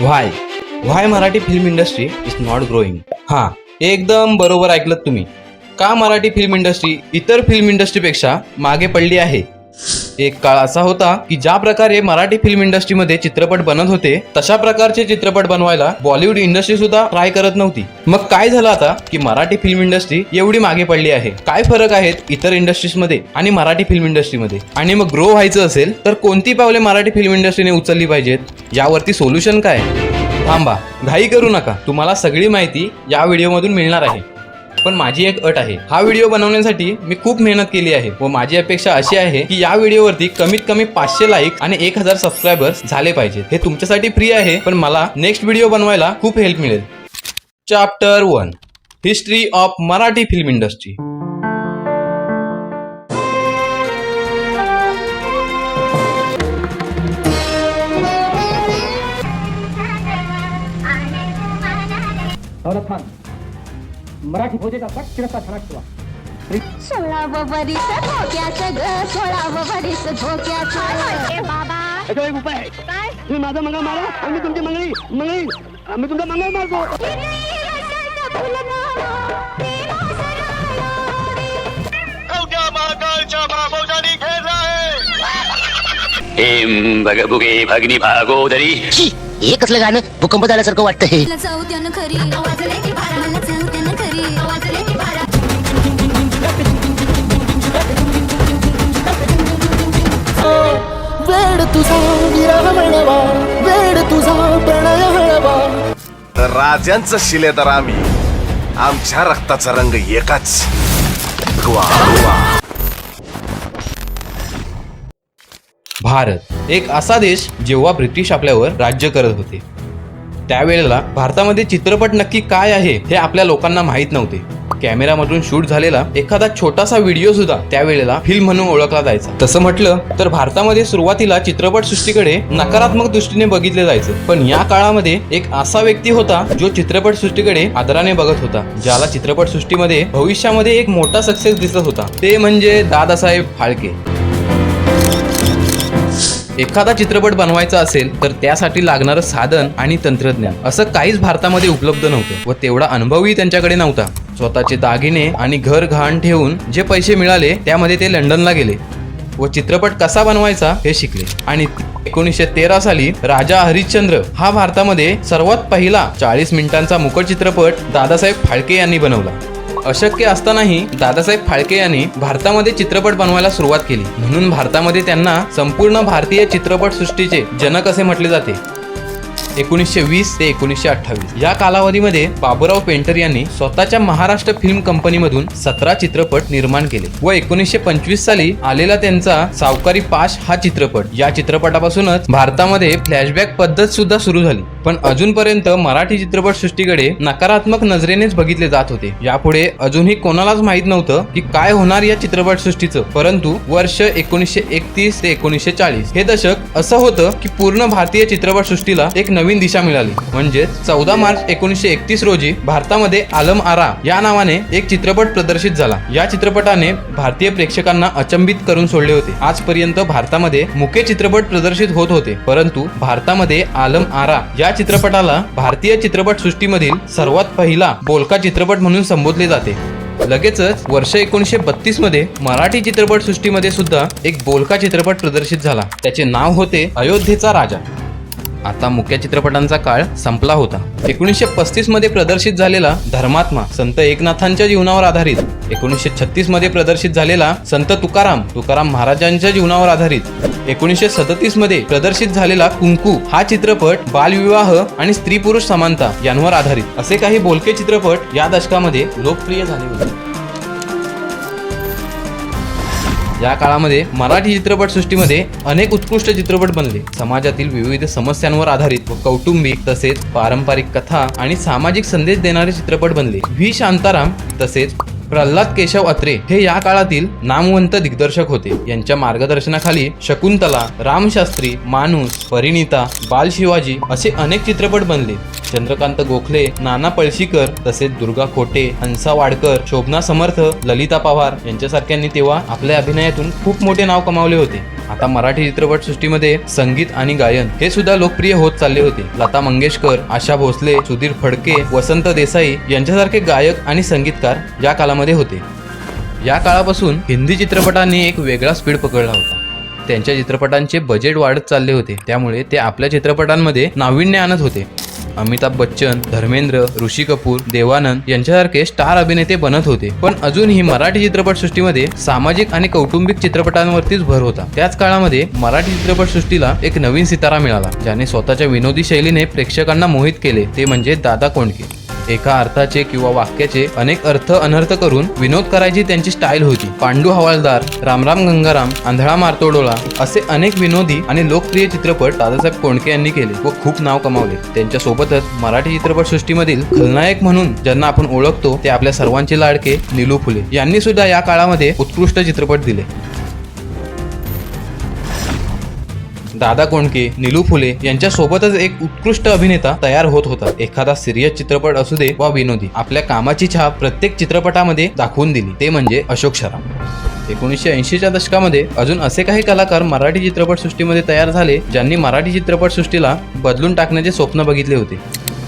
Why? Why Marathi film industry is not growing हां एकदम बरोबर ऐकलं तुम्ही. का मराठी फिल्म इंडस्ट्री इतर फिल्म इंडस्ट्रीपेक्षा मागे पडली आहे? एक काळ असा होता की ज्या प्रकारे मराठी फिल्म इंडस्ट्रीमध्ये चित्रपट बनत होते तशा प्रकारचे चित्रपट बनवायला बॉलिवूड इंडस्ट्री सुद्धा ट्राय करत नव्हती. मग काय झालं आता की मराठी फिल्म इंडस्ट्री एवढी मागे पडली आहे? काय फरक आहेत इतर इंडस्ट्रीजमध्ये आणि मराठी फिल्म इंडस्ट्रीमध्ये आणि मग ग्रो व्हायचं असेल तर कोणती पावले मराठी फिल्म इंडस्ट्रीने उचलली पाहिजेत? यावरती सोल्युशन काय? थांबा घाई करू नका. तुम्हाला सगळी माहिती या व्हिडिओमधून मिळणार आहे. पण माझी एक अट आहे. हा व्हिडिओ बनवण्यासाठी मी खूप मेहनत केली आहे व माझी अपेक्षा अशी आहे की या व्हिडिओवरती कमीत कमी पाचशे लाईक आणि एक हजार सबस्क्रायबर्स झाले पाहिजेत हे तुमच्यासाठी फ्री आहे पण मला नेक्स्ट व्हिडिओ बनवायला खूप हेल्प मिळेल. Chapter one history of Marathi film industry Khan Marathi फौजेचा पटकिरता छानक ठेवा सोळावं वरीस धोक्याचं ग सोळावं वरीस धोक्याचं बाबा? एक उपाय आहे. काय? तुम्ही माझा मंगळ मारा आणि मी तुमची मंगळी मंगळी मी तुमचा मंगळ मारतो. भगभुगे भगनी भागोदरी हे कसलं गाणं? भूकंप झाल्यासारखं वाटतंय. मला जाऊ त्यानं खरी तुझा विरह म्हणवा वेड तुझा प्रणय हळवा. राजांचं शिलेदार आम्ही. आमच्या रक्ताचा रंग एकाच. भारत एक असा देश जेव्हा ब्रिटिश आपल्यावर राज्य करत होते. त्यावेळेला भारतामध्ये चित्रपट नक्की काय आहे हे आपल्या लोकांना माहीत नव्हते. कॅमेरामधून शूट झालेला एखादा छोटासा व्हिडिओ सुद्धा त्यावेळेला फिल्म म्हणून ओळखला जायचा. तसं म्हटलं तर भारतामध्ये सुरुवातीला चित्रपट सृष्टीकडे नकारात्मक दृष्टीने बघितले जायचं. पण या काळामध्ये एक असा व्यक्ती होता जो चित्रपट सृष्टीकडे आदराने बघत होता ज्याला चित्रपट सृष्टीमध्ये भविष्यामध्ये एक मोठा सक्सेस दिसत होता. ते म्हणजे दादासाहेब फाळके. एखादा चित्रपट बनवायचा असेल तर त्यासाठी लागणारं साधन आणि तंत्रज्ञान असं काहीच भारतामध्ये उपलब्ध नव्हतं व तेवढा अनुभवही त्यांच्याकडे नव्हता. स्वतःचे दागिने आणि घर घाण ठेवून जे पैसे मिळाले त्यामध्ये ते लंडनला गेले व चित्रपट कसा बनवायचा हे शिकले. आणि एकोणीसशे तेरा साली राजा हरिश्चंद्र हा भारतामध्ये सर्वात पहिला चाळीस मिनिटांचा मुकट चित्रपट दादासाहेब फाळके यांनी बनवला. अशक्य असतानाही दादासाहेब फाळके यांनी भारतामध्ये चित्रपट बनवायला सुरुवात केली. म्हणून भारतामध्ये त्यांना संपूर्ण भारतीय चित्रपट सृष्टीचे जनक असे म्हटले जाते. एकोणीसशे वीस ते एकोणीसशे अठ्ठावीस. या कालावधीमध्ये बाबूराव पेंटर यांनी स्वतःच्या महाराष्ट्र फिल्म कंपनीमधून सतरा चित्रपट निर्माण केले व एकोणीसशे पंचवीस साली आलेला त्यांचा सावकारी पाश हा चित्रपट. या चित्रपटापासूनच भारतामध्ये फ्लॅशबॅक पद्धत सुद्धा सुरू झाली. पण अजूनपर्यंत मराठी चित्रपट सृष्टीकडे नकारात्मक नजरेनेच बघितले जात होते. यापुढे अजूनही कोणालाच माहीत नव्हतं की काय होणार या चित्रपट सृष्टीचं. परंतु वर्ष एकोणीसशे एकतीस ते एकोणीसशे चाळीस हे दशक असं होतं की पूर्ण भारतीय चित्रपट सृष्टीला एक नवीन नवीन दिशा मिळाली. म्हणजेच चौदा मार्च एकोणीसशे एकतीस रोजी भारतामध्ये आलम आरा या नावाने एक चित्रपट प्रदर्शित झाला. या चित्रपटाने भारतीय प्रेक्षकांना अचंबित करून सोडले होते. आजपर्यंत भारतामध्ये मुके चित्रपट प्रदर्शित होत होते. परंतु भारतामध्ये आलम आरा या चित्रपटाला भारतीय चित्रपट सृष्टीमधील सर्वात पहिला बोलका चित्रपट म्हणून संबोधले जाते. लगेचच वर्ष एकोणीसशे बत्तीसमध्ये मराठी चित्रपट सृष्टीमध्ये सुद्धा एक बोलका चित्रपट प्रदर्शित झाला. त्याचे नाव होते अयोध्येचा राजा. आता मुख्य चित्रपटांचा काळ संपला होता. एकोणीसशे पस्तीसमध्ये प्रदर्शित झालेला धर्मात्मा संत एकनाथांच्या जीवनावर आधारित एकोणीसशे छत्तीसमध्ये प्रदर्शित झालेला संत तुकाराम तुकाराम महाराजांच्या जीवनावर आधारित एकोणीसशे सदतीसमध्ये प्रदर्शित झालेला कुंकू हा चित्रपट बालविवाह आणि स्त्री पुरुष समानता यांवर आधारित. असे काही बोलके चित्रपट या दशकामध्ये लोकप्रिय झाले होते. या काळामध्ये मराठी चित्रपटसृष्टीमध्ये अनेक उत्कृष्ट चित्रपट बनले. समाजातील विविध समस्यांवर आधारित व कौटुंबिक तसेच पारंपरिक कथा आणि सामाजिक संदेश देणारे चित्रपट बनले. व्ही. शांताराम तसेच प्रल्हाद केशव अत्रे हे या काळातील नामवंत दिग्दर्शक होते. यांच्या मार्गदर्शनाखाली शकुंतला रामशास्त्री माणूस परिणीता बाल शिवाजी असे अनेक चित्रपट बनले. चंद्रकांत गोखले नाना पळशीकर तसेच दुर्गा खोटे हंसा वाडकर शोभना समर्थ ललिता पवार यांच्यासारख्यांनी तेव्हा आपल्या अभिनयातून खूप मोठे नाव कमावले होते. आता मराठी चित्रपटसृष्टीमध्ये संगीत आणि गायन हे सुद्धा लोकप्रिय होत चालले होते. लता मंगेशकर आशा भोसले सुधीर फडके वसंत देसाई यांच्यासारखे गायक आणि संगीतकार या काळामध्ये होते. या काळापासून हिंदी चित्रपटांनी एक वेगळा स्पीड पकडला होता. त्यांच्या चित्रपटांचे बजेट वाढत चालले होते. त्यामुळे ते आपल्या चित्रपटांमध्ये नाविन्य आणत होते. अमिताभ बच्चन धर्मेंद्र ऋषी कपूर देवानंद यांच्यासारखे स्टार अभिनेते बनत होते. पण अजूनही मराठी चित्रपटसृष्टीमध्ये सामाजिक आणि कौटुंबिक चित्रपटांवरतीच भर होता. त्याच काळामध्ये मराठी चित्रपटसृष्टीला एक नवीन सितारा मिळाला ज्याने स्वतःच्या विनोदी शैलीने प्रेक्षकांना मोहित केले. ते म्हणजे दादा कोंडके. एका अर्थाचे किंवा वाक्याचे अनेक अर्थ अनर्थ करून विनोद करायची त्यांची स्टाईल होती. पांडू हवालदार रामराम गंगाराम आंधळा मारतोडोला असे अनेक विनोदी आणि लोकप्रिय चित्रपट दादासाहेब कोंडके यांनी केले व खूप नाव कमावले. त्यांच्या सोबतच मराठी चित्रपटसृष्टीमधील खलनायक म्हणून ज्यांना आपण ओळखतो ते आपल्या सर्वांचे लाडके निलू फुले यांनी सुद्धा या काळामध्ये उत्कृष्ट चित्रपट दिले. दादा कोंडके निलू फुले यांच्या सोबतच एक उत्कृष्ट अभिनेता तयार होत होता. एखादा सिरियस चित्रपट असू दे वा विनोदी आपल्या कामाची छाप प्रत्येक चित्रपटामध्ये दाखवून दिली. ते म्हणजे अशोक सराफ एकोणीसशे ऐंशीच्या दशकामध्ये अजून असे काही कलाकार मराठी चित्रपटसृष्टीमध्ये तयार झाले ज्यांनी मराठी चित्रपटसृष्टीला बदलून टाकण्याचे स्वप्न बघितले होते.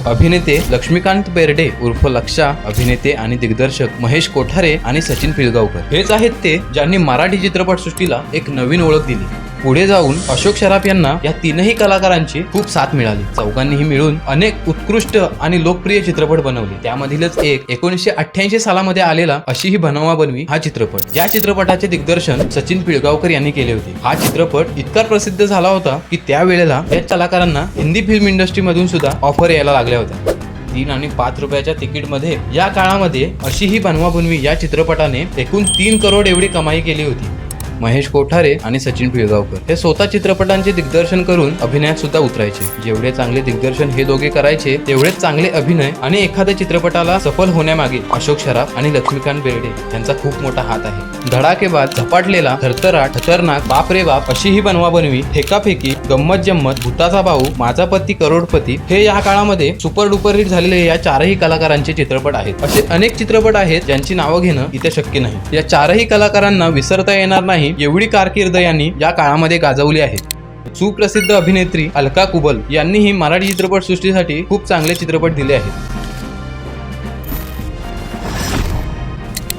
अभिनेते लक्ष्मीकांत बेर्डे उर्फ लक्षा अभिनेते आणि दिग्दर्शक महेश कोठारे आणि सचिन पिळगावकर. हेच आहेत ते ज्यांनी मराठी चित्रपटसृष्टीला एक नवीन ओळख दिली. पुढे जाऊन अशोक शराफ यांना या तीनही कलाकारांची खूप साथ मिळाली. चौघांनीही मिळून अनेक उत्कृष्ट आणि लोकप्रिय चित्रपट बनवले. त्यामधीलच एक एकोणीसशे अठ्ठ्याऐंशी सालामध्ये आलेला अशी ही बनवा बनवी हा चित्रपट. या चित्रपटाचे दिग्दर्शन सचिन पिळगावकर यांनी केले होते. हा चित्रपट इतका प्रसिद्ध झाला होता की त्यावेळेला या कलाकारांना हिंदी फिल्म इंडस्ट्रीमधून सुद्धा ऑफर यायला लागल्या होत्या. तीन आणि पाच रुपयाच्या तिकीटमध्ये या काळामध्ये अशी ही बनवा बनवी या चित्रपटाने एकूण तीन करोड एवढी कमाई केली होती. महेश कोठारे आणि सचिन पिळगावकर. हे स्वतः चित्रपटांचे दिग्दर्शन करून अभिनयात सुद्धा उतरायचे. जेवढे चांगले दिग्दर्शन हे दोघे करायचे तेवढेच चांगले अभिनय आणि एखाद्या चित्रपटाला सफल होण्यामागे अशोक शराफ आणि लक्ष्मीकांत बेर्डे यांचा खूप मोठा हात आहे. धडाकेबाद झपाटलेला थरथरा खतरनाक बाप रे बाप अशी ही बनवाबनवी फेकाफेकी गंमत जम्मत भूताचा भाऊ माझा पती करोडपती हे या काळामध्ये सुपर डुपर हिट झालेले या चारही कलाकारांचे चित्रपट आहेत. असे अनेक चित्रपट आहेत ज्यांची नावं घेणं इथे शक्य नाही. या चारही कलाकारांना विसरता येणार नाही एवढी कारकीर्द यांनी या काळामध्ये गाजवली आहे. सुप्रसिद्ध अभिनेत्री अलका कुबल यांनीही मराठी चित्रपटसृष्टीसाठी खूप चांगले चित्रपट दिले आहेत.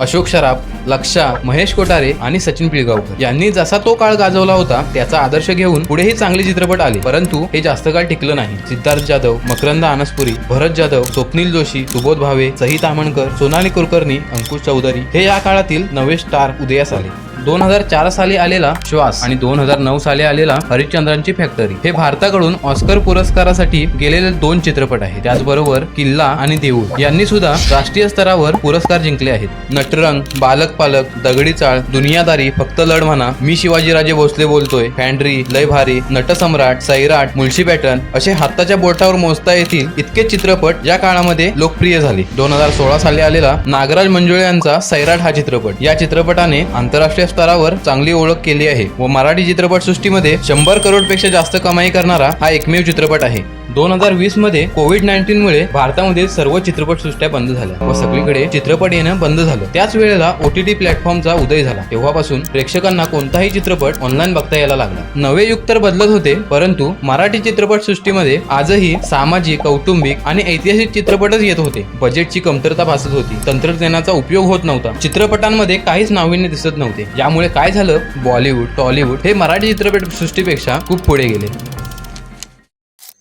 अशोक सराफ लक्षा महेश कोटारे आणि सचिन पिळगावकर यांनी जसा तो काळ गाजवला होता त्याचा आदर्श घेऊन पुढेही चांगले चित्रपट आले. परंतु हे जास्त काळ टिकलं नाही. सिद्धार्थ जाधव मकरंद आनसपुरी भरत जाधव स्वप्नील जोशी सुबोध भावे सही तामणकर सोनाली कुलकर्णी अंकुश चौधरी हे या काळातील नवे स्टार उदयास आले. दोन हजार चार साली आलेला श्वास आणि दोन हजार नऊ साली आलेला हरिश्चंद्रांची फॅक्टरी हे भारताकडून ऑस्कर पुरस्कारासाठी गेलेले दोन चित्रपट आहेत. त्याचबरोबर किल्ला आणि देऊळ. यांनी सुद्धा राष्ट्रीय स्तरावर पुरस्कार जिंकले आहेत. नटरंग बालक पालक दगडी चाळ दुनियादारी फक्त लढ म्हणा मी शिवाजीराजे भोसले बोलतोय फॅन्ड्री लय भारी नटसम्राट सैराट मुळशी पॅटर्न असे हाताच्या बोटावर मोजता येतील इतके चित्रपट या काळामध्ये लोकप्रिय झाले. दोन हजार सोळा साली आलेला नागराज मंजुळे यांचा सैराट हा चित्रपट. या चित्रपटाने आंतरराष्ट्रीय स्तरावर चांगली ओळख केली आहे व मराठी चित्रपटसृष्टीमध्ये शंभर करोडपेक्षा जास्त कमाई करणारा हा एकमेव चित्रपट आहे. दोन हजार वीसमध्ये कोविड नाईन्टीन मुळे भारतामध्ये सर्व चित्रपटसृष्ट्या बंद झाल्या व सगळीकडे चित्रपट येणं बंद झालं. त्याच वेळेला ओटीटी प्लॅटफॉर्मचा उदय झाला. तेव्हापासून प्रेक्षकांना कोणताही चित्रपट ऑनलाईन बघता यायला लागला. नवे युग तर बदलत होते परंतु मराठी चित्रपटसृष्टीमध्ये आजही सामाजिक कौटुंबिक आणि ऐतिहासिक चित्रपटच येत होते. बजेटची कमतरता भासत होती. तंत्रज्ञानाचा उपयोग होत नव्हता. चित्रपटांमध्ये काहीच नाविन्य दिसत नव्हते. यामुळे काय झालं? बॉलिवूड टॉलिवूड हे मराठी चित्रपटसृष्टीपेक्षा खूप पुढे गेले.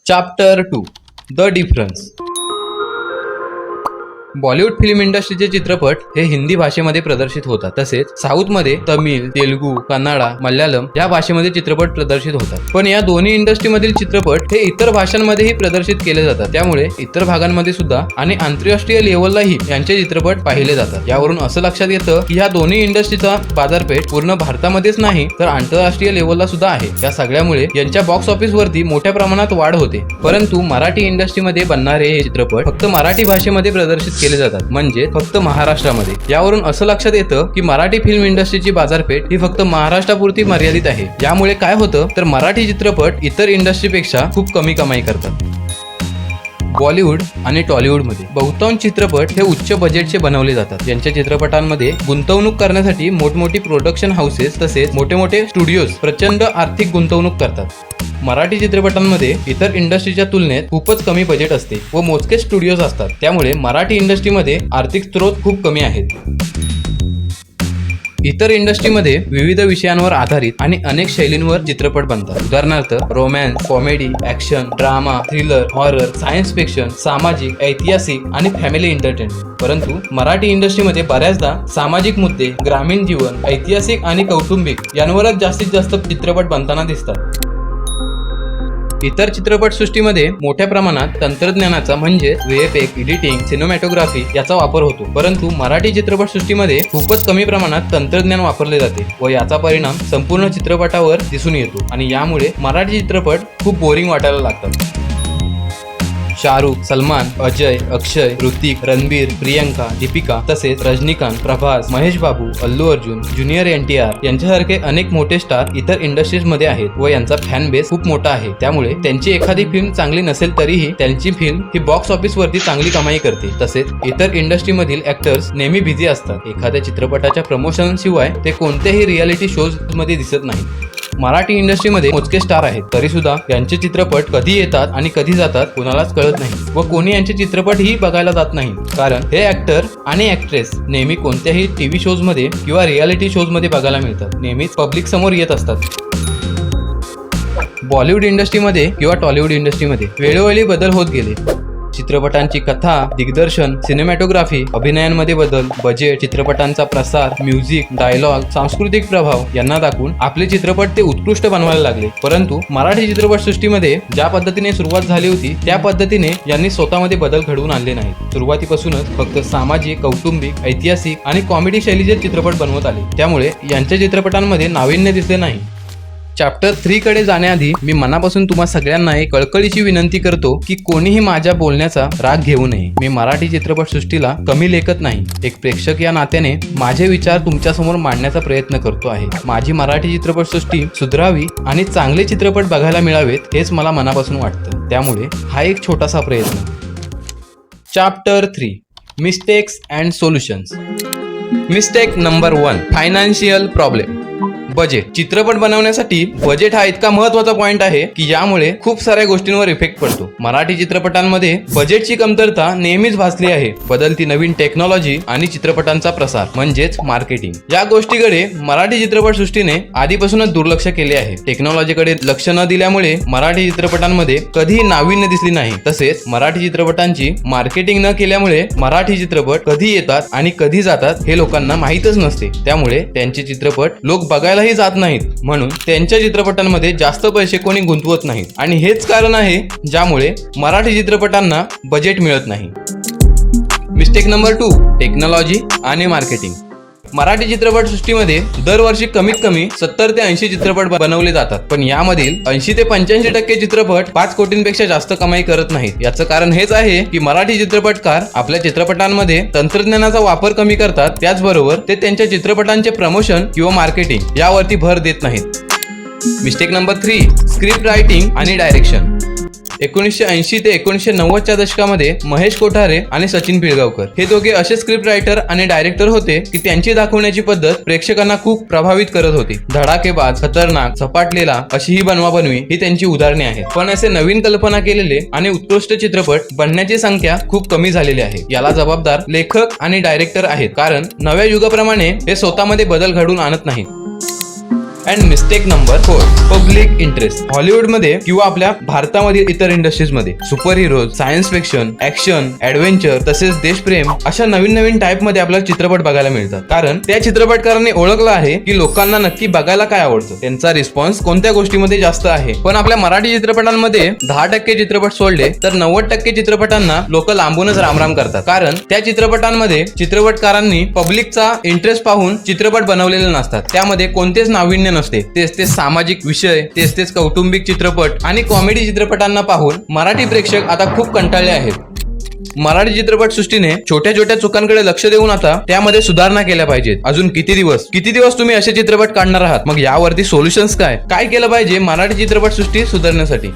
Chapter two the difference Bollywood film इंडस्ट्रीचे चित्रपट हे हिंदी भाषेमध्ये प्रदर्शित होतात. तसेच साऊथमध्ये तमिळ तेलुगू कन्नडा मल्याळम या भाषेमध्ये चित्रपट प्रदर्शित होतात. पण या दोन्ही इंडस्ट्रीमधील चित्रपट हे इतर भाषांमध्येही प्रदर्शित केले जातात. त्यामुळे इतर भागांमध्ये सुद्धा आणि आंतरराष्ट्रीय लेवललाही यांचे चित्रपट पाहिले जातात. यावरून असं लक्षात येतं की या दोन्ही इंडस्ट्रीचा बाजारपेठ पूर्ण भारतामध्येच नाही तर आंतरराष्ट्रीय लेवलला सुद्धा आहे. या सगळ्यामुळे यांच्या बॉक्स ऑफिस वरती मोठ्या प्रमाणात वाढ होते. परंतु मराठी इंडस्ट्रीमध्ये बनणारे हे चित्रपट फक्त मराठी भाषेमध्ये प्रदर्शित केले जातात. म्हणजे फक्त महाराष्ट्रामध्ये. यावरून असं लक्षात येतं की मराठी फिल्म इंडस्ट्रीची बाजारपेठ ही फक्त महाराष्ट्रापुरती मर्यादित आहे. यामुळे काय होतं? तर मराठी चित्रपट इतर इंडस्ट्रीपेक्षा खूप कमी कमाई करतात. बॉलिवूड आणि टॉलिवूडमध्ये बहुतांश चित्रपट हे उच्च बजेटचे बनवले जातात. यांच्या चित्रपटांमध्ये गुंतवणूक करण्यासाठी मोठमोठी प्रोडक्शन हाऊसेस तसेच मोठे मोठे स्टुडिओज प्रचंड आर्थिक गुंतवणूक करतात. मराठी चित्रपटांमध्ये इतर इंडस्ट्रीच्या तुलनेत खूपच कमी बजेट असते व मोजके स्टुडिओज असतात. त्यामुळे मराठी इंडस्ट्रीमध्ये आर्थिक स्त्रोत खूप कमी आहेत. इतर इंडस्ट्रीमध्ये विविध विषयांवर आधारित आणि अनेक शैलींवर चित्रपट बनतात. उदाहरणार्थ romance comedy action drama thriller horror science fiction सामाजिक ऐतिहासिक आणि फॅमिली एंटरटेनमेंट परंतु मराठी इंडस्ट्रीमध्ये बऱ्याचदा सामाजिक मुद्दे ग्रामीण जीवन ऐतिहासिक आणि कौटुंबिक यांवरच जास्तीत जास्त चित्रपट बनताना दिसतात. इतर चित्रपट सृष्टीमध्ये मोठ्या प्रमाणात तंत्रज्ञानाचा म्हणजे व्हीएफएक एडिटिंग सिनेमॅटोग्राफी याचा वापर होतो. परंतु मराठी चित्रपट सृष्टीमध्ये खूपच कमी प्रमाणात तंत्रज्ञान वापरले जाते व याचा परिणाम संपूर्ण चित्रपटावर दिसून येतो आणि यामुळे मराठी चित्रपट खूप बोरिंग वाटायला लागतात. शाहरुख सलमान अजय अक्षय ऋतिक रणबीर प्रियंका दीपिका तसेच Rajinikanth Prabhas Mahesh Babu Allu Arjun junior N T R यांच्यासारखे अनेक मोठे स्टार इतर इंडस्ट्रीजमध्ये आहेत व यांचा फॅन बेस खूप मोठा आहे. त्यामुळे त्यांची एखादी फिल्म चांगली नसेल तरीही त्यांची फिल्म ही बॉक्स ऑफिस वरती चांगली कमाई करते. तसेच इतर इंडस्ट्रीमधील ऍक्टर्स नेहमी बिझी असतात. एखाद्या चित्रपटाच्या प्रमोशन शिवाय ते कोणत्याही रियालिटी शोजमध्ये दिसत नाही मराठी इंडस्ट्रीमध्ये मोजके स्टार आहेत. तरी सुद्धा यांचे चित्रपट कधी येतात आणि कधी जातात कोणालाच कळत नाही व कोणी यांचे चित्रपटही बघायला जात नाही. कारण हे ऍक्टर आणि ऍक्ट्रेस नेहमी कोणत्याही टीव्ही शोजमध्ये किंवा रियालिटी शोजमध्ये बघायला मिळतात. नेहमीच पब्लिक समोर येत असतात. बॉलिवूड इंडस्ट्रीमध्ये किंवा टॉलिवूड इंडस्ट्रीमध्ये वेळोवेळी बदल होत गेले. चित्रपटांची कथा दिग्दर्शन सिनेमॅटोग्राफी अभिनयांमध्ये बदल बजेट चित्रपटांचा प्रसार म्युझिक डायलॉग सांस्कृतिक प्रभाव यांना दाखवून आपले चित्रपट ते उत्कृष्ट बनवायला लागले. परंतु मराठी चित्रपट सृष्टीमध्ये ज्या पद्धतीने सुरुवात झाली होती त्या पद्धतीने यांनी स्वतःमध्ये बदल घडवून आणले नाहीत. सुरुवातीपासूनच फक्त सामाजिक कौटुंबिक ऐतिहासिक आणि कॉमेडी शैलीचे चित्रपट बनवत आले. त्यामुळे यांच्या चित्रपटांमध्ये नाविन्य दिसले नाही. चॅप्टर थ्री कडे जाण्याआधी मी मनापासून तुम्हा सगळ्यांना एक कळकळीची विनंती करतो की कोणीही माझ्या बोलण्याचा राग घेऊ नये. मी मराठी चित्रपट सृष्टीला कमी लेखत नाही. एक प्रेक्षक या नात्याने माझे विचार तुमच्यासमोर मांडण्याचा प्रयत्न करतो आहे. माझी मराठी चित्रपट सृष्टी सुधरावी आणि चांगले चित्रपट बघायला मिळावेत हेच मला मनापासून वाटतं. त्यामुळे हा एक छोटासा प्रयत्न. Chapter three mistakes and solutions mistake number one financial problem budget चित्रपट बनवण्यासाठी बजेट हा इतका महत्त्वाचा पॉइंट आहे की यामुळे खूप साऱ्या गोष्टींवर इफेक्ट पडतो. मराठी चित्रपटांमध्ये बजेटची कमतरता नेहमीच भासली आहे. बदलती नवीन टेक्नॉलॉजी आणि चित्रपटांचा प्रसार म्हणजेच मार्केटिंग या गोष्टीकडे मराठी चित्रपट सृष्टीने आधीपासूनच दुर्लक्ष केले आहे. टेक्नॉलॉजीकडे लक्ष न दिल्यामुळे मराठी चित्रपटांमध्ये कधीही नाविन्य दिसली नाही. तसेच मराठी चित्रपटांची मार्केटिंग न केल्यामुळे मराठी चित्रपट कधी येतात आणि कधी जातात हे लोकांना माहीतच नसते. त्यामुळे त्यांचे चित्रपट लोक बघायलाही जात नाहीत. म्हणून त्यांच्या चित्रपटांमध्ये जास्त पैसे कोणी गुंतवत नाहीत. आणि हेच कारण आहे ज्यामुळे मराठी चित्रपटांना बजेट मिळत नाही. मिस्टेक नंबर टू टेक्नॉलॉजी आणि मार्केटिंग मराठी चित्रपट सृष्टीमध्ये दरवर्षी कमीत कमी सत्तर ते ऐंशी चित्रपट बनवले जातात. पण यामधील ऐंशी ते पंच्याऐंशी टक्के चित्रपट पाच कोटींपेक्षा जास्त कमाई करत नाहीत. याचं कारण हेच आहे की मराठी चित्रपटकार आपल्या चित्रपटांमध्ये तंत्रज्ञानाचा वापर कमी करतात. त्याचबरोबर ते त्यांच्या चित्रपटांचे प्रमोशन किंवा मार्केटिंग यावरती भर देत नाहीत. Mistake number three script writing आणि डायरेक्शन एकोणीसशे ऐंशी ते एकोणीसशे नव्वदच्या दशकामध्ये महेश कोठारे आणि सचिन पिळगावकर हे दोघे असे स्क्रिप्ट रायटर आणि डायरेक्टर होते की त्यांची दाखवण्याची पद्धत प्रेक्षकांना खूप प्रभावित करत होती. धडाकेबाज खतरनाक झपाटलेला अशी ही बनवाबनवी ही त्यांची उदाहरणे आहेत. पण असे नवीन कल्पना केलेले आणि उत्कृष्ट चित्रपट बनण्याची संख्या खूप कमी झालेली आहे. याला जबाबदार लेखक आणि डायरेक्टर आहेत. कारण नव्या युगाप्रमाणे हे स्वतःमध्ये बदल घडवून आणत नाहीत. And mistake number four public interest हॉलिवूडमध्ये किंवा आपल्या भारतामधील इतर इंडस्ट्रीजमध्ये super heroes science fiction action adventure तसेच देशप्रेम अशा नवीन नवीन टाईपमध्ये आपल्याला चित्रपट बघायला मिळतात. कारण त्या चित्रपटकारांनी ओळखलं आहे की लोकांना नक्की बघायला काय आवडतं. त्यांचा रिस्पॉन्स कोणत्या गोष्टीमध्ये जास्त आहे? पण आपल्या मराठी चित्रपटांमध्ये दहा टक्के चित्रपट सोडले तर नव्वद टक्के चित्रपटांना लोक लांबूनच रामराम करतात. कारण त्या चित्रपटांमध्ये चित्रपटकारांनी पब्लिकचा इंटरेस्ट पाहून चित्रपट बनवलेले नसतात. त्यामध्ये कोणतेच नाविन्य नसते. तेच तेच सामाजिक विषय तेच तेच कौटुंबिक चित्रपट आणि कॉमेडी चित्रपटांना पाहून मराठी प्रेक्षक आता खूप कंटाळले आहेत. मराठी चित्रपट सृष्टीने छोट्या छोट्या चुकांकडे लक्ष देऊन आता त्यामध्ये सुधारणा केल्या पाहिजेत. अजून किती दिवस? किती दिवस तुम्ही असे चित्रपट काढणार आहात? मग यावरती सोल्युशन्स काय? काय केलं पाहिजे मराठी चित्रपट सृष्टी सुधारण्यासाठी?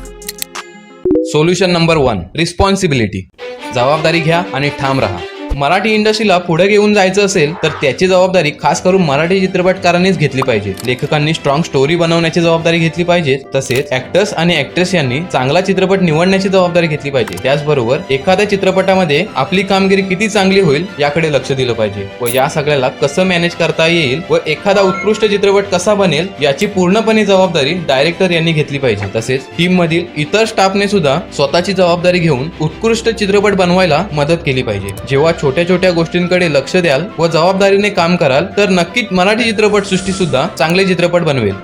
सोल्युशन नंबर वन रिस्पॉन्सिबिलिटी जबाबदारी घ्या आणि ठाम राहा. मराठी इंडस्ट्रीला पुढे घेऊन जायचं असेल तर त्याची जबाबदारी खास करून मराठी चित्रपटकारांनीच घेतली पाहिजे. लेखकांनी स्ट्रॉंग स्टोरी बनवण्याची जबाबदारी घेतली पाहिजे. तसेच ऍक्टर्स आणि ऍक्ट्रेस यांनी चांगला चित्रपट निवडण्याची जबाबदारी घेतली पाहिजे. त्याचबरोबर एखाद्या चित्रपटामध्ये आपली कामगिरी किती चांगली होईल याकडे लक्ष दिलं पाहिजे व या सगळ्याला कसं मॅनेज करता येईल व एखादा उत्कृष्ट चित्रपट कसा बनेल याची पूर्णपणे जबाबदारी डायरेक्टर यांनी घेतली पाहिजे. तसेच टीम मधील इतर स्टाफने सुद्धा स्वतःची जबाबदारी घेऊन उत्कृष्ट चित्रपट बनवायला मदत केली पाहिजे. जेव्हा छोट्या छोट्या गोष्टींकडे लक्ष द्याल व जबाबदारीने काम कराल तर नक्कीच मराठी चित्रपट सृष्टी सुद्धा चांगले चित्रपट बनवेल.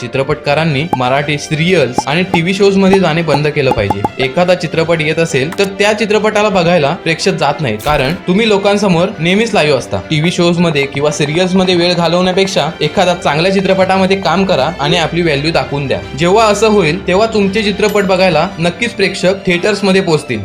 चित्रपटकारांनी मराठी सिरियल्स आणि टीव्ही शोजमध्ये जाणे बंद केलं पाहिजे. एखादा चित्रपट येत असेल तर त्या चित्रपटाला बघायला प्रेक्षक जात नाही कारण तुम्ही लोकांसमोर नेहमीच लाईव्ह असता. टीव्ही शोजमध्ये किंवा सिरियल्समध्ये वेळ घालवण्यापेक्षा एखादा चांगल्या चित्रपटामध्ये काम करा आणि आपली व्हॅल्यू दाखवून द्या. जेव्हा असं होईल तेव्हा तुमचे चित्रपट बघायला नक्कीच प्रेक्षक थिएटर्समध्ये पोहोचतील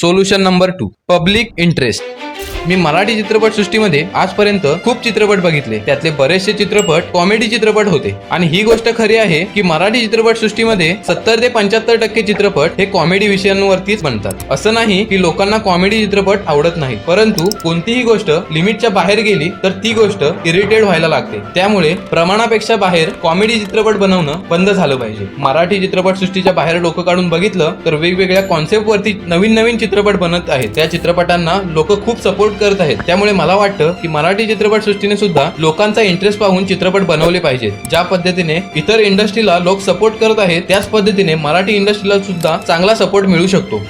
solution number two public interest मी मराठी चित्रपटसृष्टीमध्ये आजपर्यंत खूप चित्रपट बघितले. त्यातले बरेचसे चित्रपट कॉमेडी चित्रपट होते. आणि ही गोष्ट खरी आहे की मराठी चित्रपटसृष्टीमध्ये सत्तर ते पंच्याहत्तर टक्के चित्रपट हे कॉमेडी विषयांवरतीच बनतात. असं नाही की लोकांना कॉमेडी चित्रपट आवडत नाही परंतु कोणतीही गोष्ट लिमिटच्या बाहेर गेली तर ती गोष्ट इरिटेड व्हायला लागते. त्यामुळे प्रमाणापेक्षा बाहेर कॉमेडी चित्रपट बनवणं बंद झालं पाहिजे. मराठी चित्रपटसृष्टीच्या बाहेर डोकं काढून बघितलं तर वेगवेगळ्या कॉन्सेप्ट वरती नवीन नवीन चित्रपट बनत आहेत. त्या चित्रपटांना लोक खूप सपोर्ट करत आहेत. त्यामुळे मला वाटतं की मराठी चित्रपटसृष्टीने सुद्धा लोकांचा इंटरेस्ट पाहून चित्रपट बनवले पाहिजेत ज्या पद्धतीने इतर इंडस्ट्रीला लोक सपोर्ट करत आहेत त्याच पद्धतीने मराठी इंडस्ट्रीला सुद्धा चांगला सपोर्ट मिळू शकतो.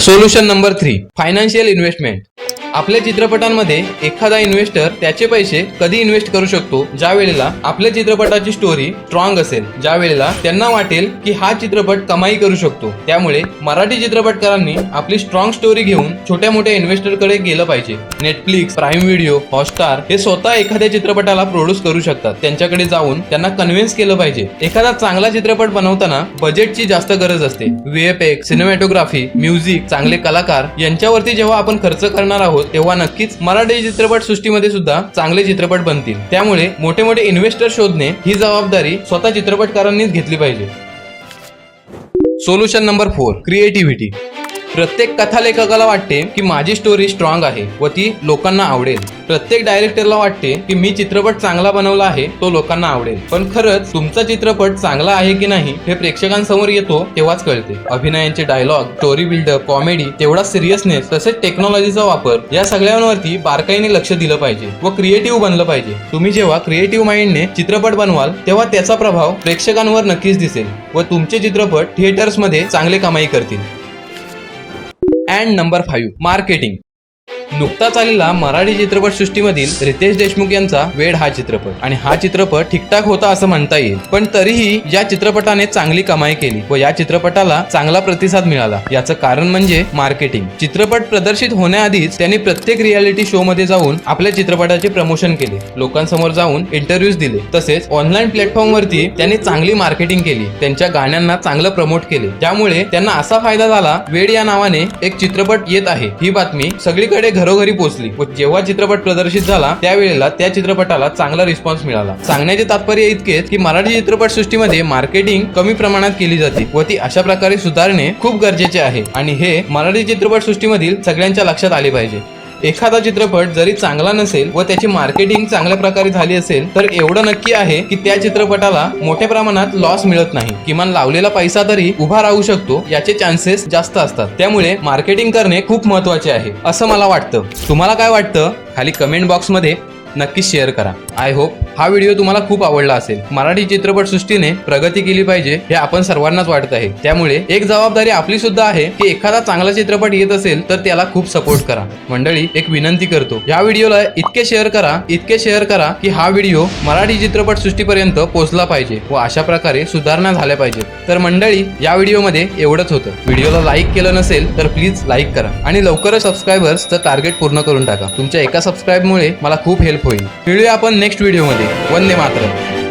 Solution number three financial investment आपल्या चित्रपटांमध्ये एखादा इन्व्हेस्टर त्याचे पैसे कधी इन्व्हेस्ट करू शकतो? ज्या वेळेला आपल्या चित्रपटाची स्टोरी स्ट्रॉंग असेल ज्या वेळेला त्यांना वाटेल की हा चित्रपट कमाई करू शकतो. त्यामुळे मराठी चित्रपटकारांनी आपली स्ट्रॉंग स्टोरी घेऊन छोट्या मोठ्या इन्व्हेस्टरकडे गेलं पाहिजे. नेटफ्लिक्स प्राईम व्हिडिओ हॉटस्टार हे स्वतः एखाद्या चित्रपटाला प्रोड्यूस करू शकतात. त्यांच्याकडे जाऊन त्यांना कन्व्हिन्स केलं पाहिजे. एखादा चांगला चित्रपट बनवताना बजेटची जास्त गरज असते. व्हीएफएक्स सिनेमॅटोग्राफी म्युझिक चांगले कलाकार यांच्यावरती जेव्हा आपण खर्च करणार आहोत तेव्हा नक्कीच मराठी चित्रपट सृष्टीमध्ये सुद्धा चांगले चित्रपट बनतील. त्यामुळे मोठे मोठे इन्व्हेस्टर शोधणे ही जबाबदारी स्वतः चित्रपटकारांनीच घेतली पाहिजे. सोल्युशन नंबर फोर क्रिएटिव्हिटी प्रत्येक कथालेखकाला वाटते की माझी स्टोरी स्ट्रॉंग आहे व ती लोकांना आवडेल. प्रत्येक डायरेक्टरला वाटते की मी चित्रपट चांगला बनवला आहे तो लोकांना आवडेल. पण खरंच तुमचा चित्रपट चांगला आहे की नाही हे प्रेक्षकांसमोर येतो तेव्हाच कळते. अभिनयांचे डायलॉग स्टोरी बिल्डअप कॉमेडी तेवढा सिरियसनेस तसेच टेक्नॉलॉजीचा वापर या सगळ्यांवरती बारकाईने लक्ष दिलं पाहिजे व क्रिएटिव्ह बनलं पाहिजे. तुम्ही जेव्हा क्रिएटिव्ह माइंडने चित्रपट बनवाल तेव्हा त्याचा प्रभाव प्रेक्षकांवर नक्कीच दिसेल व तुमचे चित्रपट थिएटर्समध्ये चांगले कमाई करतील. अँड नंबर फाईव्ह मार्केटिंग नुकताच आलेला मराठी चित्रपटसृष्टीमधील रितेश देशमुख यांचा वेड हा चित्रपट. आणि हा चित्रपट ठीकठाक होता असं म्हणता येईल. पण तरीही या चित्रपटाने चांगली कमाई केली व या चित्रपटाला चांगला प्रतिसाद मिळाला. याचं कारण म्हणजे मार्केटिंग. चित्रपट प्रदर्शित होण्याआधीच त्यांनी प्रत्येक रियालिटी शो मध्ये जाऊन आपल्या चित्रपटाचे प्रमोशन केले. लोकांसमोर जाऊन इंटरव्ह्यूज दिले. तसेच ऑनलाईन प्लॅटफॉर्म वरती त्यांनी चांगली मार्केटिंग केली. त्यांच्या गाण्यांना चांगलं प्रमोट केले. त्यामुळे त्यांना असा फायदा झाला वेड या नावाने एक चित्रपट येत आहे. ही बातमी सगळीकडे घरोघरी पोहोचली व जेव्हा चित्रपट प्रदर्शित झाला त्यावेळेला त्या चित्रपटाला चांगला रिस्पॉन्स मिळाला. सांगण्याचे तात्पर्य इतकेच की मराठी चित्रपट सृष्टीमध्ये मार्केटिंग कमी प्रमाणात केली जाते व ती अशा प्रकारे सुधारणे खूप गरजेचे आहे. आणि हे मराठी चित्रपट सृष्टीमधील सगळ्यांच्या लक्षात आले पाहिजे. एखादा चित्रपट जरी चांगला नसेल व त्याची मार्केटिंग चांगल्या प्रकारे झाली असेल तर एवढं नक्की आहे की त्या चित्रपटाला मोठ्या प्रमाणात लॉस मिळत नाही. किमान लावलेला पैसा तरी उभा राहू शकतो याचे चान्सेस जास्त असतात. त्यामुळे मार्केटिंग करणे खूप महत्त्वाचे आहे असं मला वाटतं. तुम्हाला काय वाटतं? खाली कमेंट बॉक्समध्ये नक्की शेअर करा. आय होप हा व्हिडिओ तुम्हाला खूप आवडला असेल. मराठी चित्रपट सृष्टीने प्रगती केली पाहिजे हे आपण सर्वांनाच वाटत आहे. त्यामुळे एक जबाबदारी आपली सुद्धा आहे की एखादा चांगला चित्रपट येत असेल तर त्याला खूप सपोर्ट करा. मंडळी एक विनंती करतो. या व्हिडिओला इतके शेअर करा इतके शेअर करा की हा व्हिडिओ मराठी चित्रपट सृष्टीपर्यंत पोहोचला पाहिजे व अशा प्रकारे सुधारणा झाल्या पाहिजेत. तर मंडळी या व्हिडिओमध्ये एवढंच होतं. व्हिडिओला लाईक केलं नसेल तर प्लीज लाईक करा आणि लवकरच सबस्क्रायबर्सचं टार्गेट पूर्ण करून टाका. तुमच्या एका सबस्क्राईबमुळे मला खूप हेल्प होईल. मिळूया आपण नेक्स्ट व्हिडिओमध्ये वंदे मातरम.